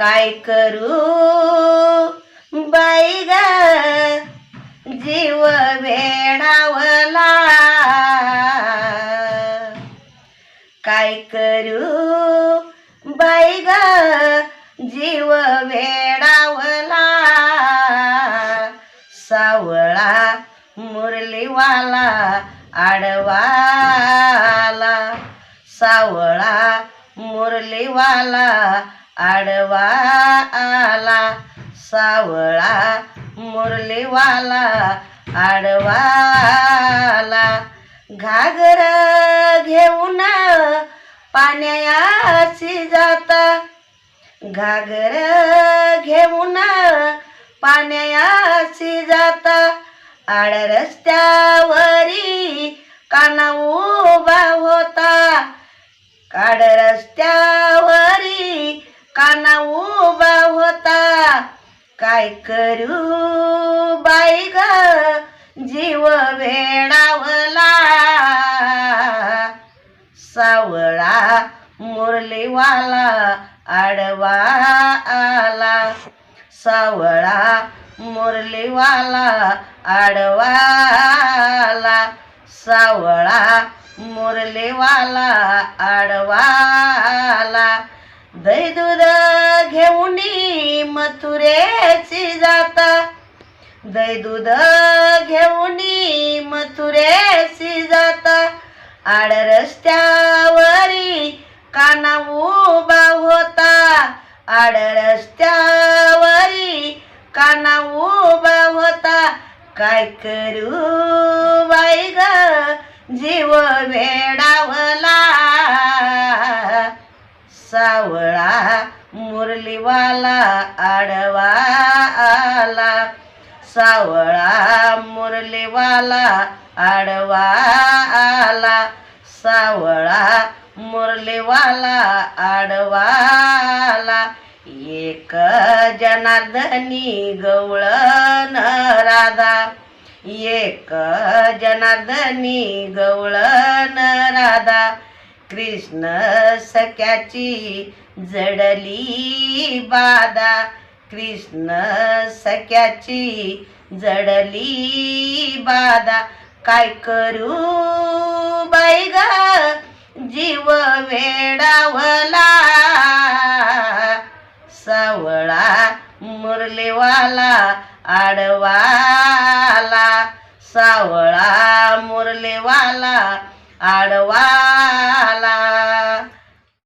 काय करू? बाई ग जीव वेडावला. काय करू? बाई ग जीव वेडावला. सावळा मुरलीवाला आडवाला. सावळा मुरलीवाला आडवा आला सावळा मुरलीवाला आडवा आला. घागर घेऊन पाण्याची जाता घागर घेऊन पाण्याची जाता. आड रस्त्यावरी काना उभा होता काड रस्त्या पाना उभा होता काय करू बाई ग? जीव वेडावला. सावळा मुरलीवाला आडवा आला. सावळा मुरलीवाला आडवाला सावळा मुरलीवाला आडवा आला. दूध घेऊन मथुरेची जाता. दही घेऊन मथुरेची जाता. आड रस्त्यावरी काना उभा होता. आड रस्त्यावरी काना उभा होता. काय करू बाई ग? जीव वेडावला. देवाला आडवा आला सावळा मुरलेवाला आडवा आला सावळा मुरलेवाला आडवा आला एक जनार्दनी गवळण राधा. एक जनार्दनी गवळण राधा. कृष्ण सख्याची जडली बाधा. कृष्ण सख्याची जडली बाधा. काय करू बैग जीव वेडावला. सावळा मुरलीवाला आडवाला. सावळा मुरलीवाला आडवाला